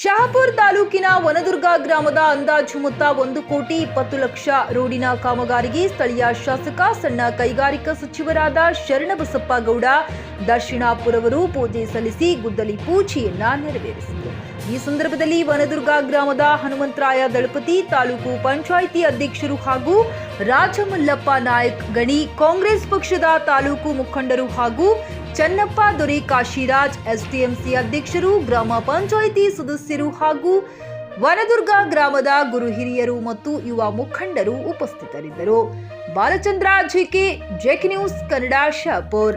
ಶಹಾಪುರ ತಾಲೂಕಿನ ವನದುರ್ಗ ಗ್ರಾಮದ ಅಂದಾಜು ಮೊತ್ತ ಒಂದು ಕೋಟಿ ಇಪ್ಪತ್ತು ಲಕ್ಷ. ರೋಡಿನ ಕಾಮಗಾರಿಗೆ ಸ್ಥಳೀಯ ಶಾಸಕ, ಸಣ್ಣ ಕೈಗಾರಿಕಾ ಸಚಿವರಾದ ಶರಣಬಸಪ್ಪ ಗೌಡ, ದರ್ಶನಾಪುರವರು ಪೂಜೆ ಸಲ್ಲಿಸಿ ಗುದ್ದಲಿ ಪೂಜೆಯನ್ನ ನೆರವೇರಿಸಿದರು. ಈ ಸಂದರ್ಭದಲ್ಲಿ ವನದುರ್ಗ ಗ್ರಾಮದ ಹನುಮಂತರಾಯ ದಳಪತಿ, ತಾಲೂಕು ಪಂಚಾಯಿತಿ ಅಧ್ಯಕ್ಷರು ಹಾಗೂ ರಾಜಮಲ್ಲಪ್ಪ ನಾಯಕ್ ಗಣಿ, ಕಾಂಗ್ರೆಸ್ ಪಕ್ಷದ ತಾಲೂಕು ಮುಖಂಡರು ಹಾಗೂ ಚನ್ನಪ್ಪ ದೊರೆ ಕಾಶಿರಾಜ್ ಎಸ್ಡಿಎಂಸಿ ಅಧ್ಯಕ್ಷರು, ಗ್ರಾಮ ಪಂಚಾಯಿತಿ ಸದಸ್ಯರು ಹಾಗೂ ವನದುರ್ಗ ಗ್ರಾಮದ ಗುರು ಹಿರಿಯರು ಮತ್ತು ಯುವ ಮುಖಂಡರು ಉಪಸ್ಥಿತರಿದ್ದರು. ಬಾಲಚಂದ್ರ, ಜಿಕೆ, ಜೆಕ್ ನ್ಯೂಸ್, ಕನ್ನಡ ಶಾಪುರ್